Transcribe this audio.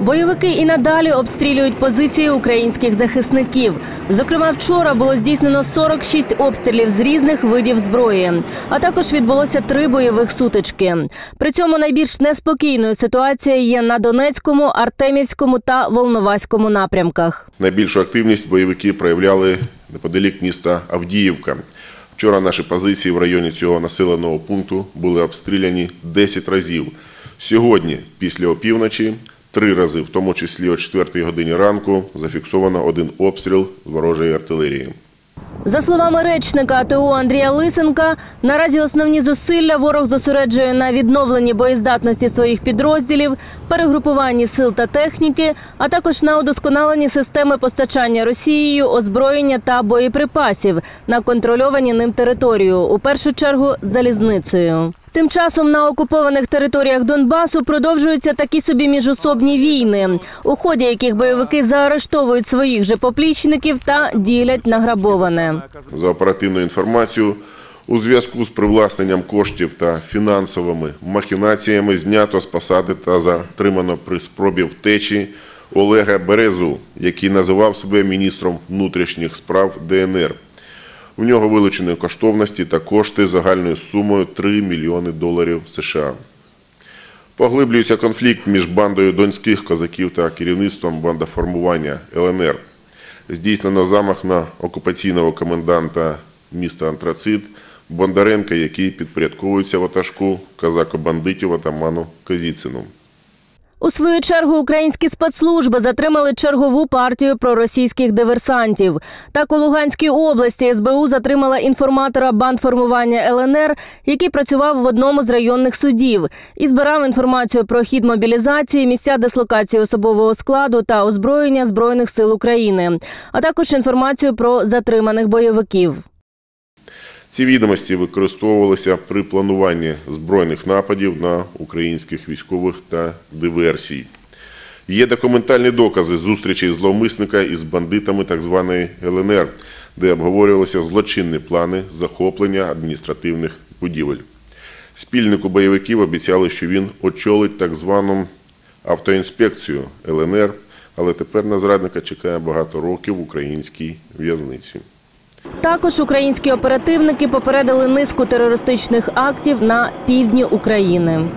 Бойовики і надалі обстрілюють позиції українських захисників. Зокрема, вчора було здійснено 46 обстрілів з різних видів зброї, а також відбулося три бойових сутички. При цьому найбільш неспокійною ситуація є на Донецькому, Артемівському та Волноваському напрямках. Найбільшу активність бойовики проявляли неподалік міста Авдіївка. Вчора наші позиції в районі цього населеного пункту були обстріляні 10 разів. Сьогодні, після опівночі, три рази, в тому числі о 4 годині ранку, зафіксовано один обстріл ворожої артилерії. За словами речника АТО Андрія Лисенка, наразі основні зусилля ворог зосереджує на відновленні боєздатності своїх підрозділів, перегрупуванні сил та техніки, а також на удосконаленні системи постачання Росією озброєння та боєприпасів на контрольовані ним територію, у першу чергу залізницею. Тим часом на окупованих територіях Донбасу продовжуються такі собі міжособні війни, у ході яких бойовики заарештовують своїх же поплічників та ділять награбоване. За оперативною інформацією, у зв'язку з привласненням коштів та фінансовими махінаціями знято з посади та затримано при спробі втечі Олега Березу, який називав себе міністром внутрішніх справ ДНР. У нього вилучені коштовності та кошти загальною сумою 3 мільйони доларів США. Поглиблюється конфлікт між бандою донських козаків та керівництвом бандоформування ЛНР. Здійснено замах на окупаційного коменданта міста Антрацит Бондаренка, який підпорядковується ватажку казако-бандитів атаману Козіцину. У свою чергу українські спецслужби затримали чергову партію проросійських диверсантів. Так у Луганській області СБУ затримала інформатора бандформування ЛНР, який працював в одному з районних судів і збирав інформацію про хід мобілізації, місця дислокації особового складу та озброєння збройних сил України, а також інформацію про затриманих бойовиків. Ці відомості використовувалися при плануванні збройних нападів на українських військових та диверсій. Є документальні докази зустрічей зловмисника із бандитами так званої ЛНР, де обговорювалися злочинні плани захоплення адміністративних будівель. Спільнику бойовиків обіцяли, що він очолить так звану автоінспекцію ЛНР, але тепер на зрадника чекає багато років в українській в'язниці. Також українські оперативники попередили низку терористичних актів на півдні України.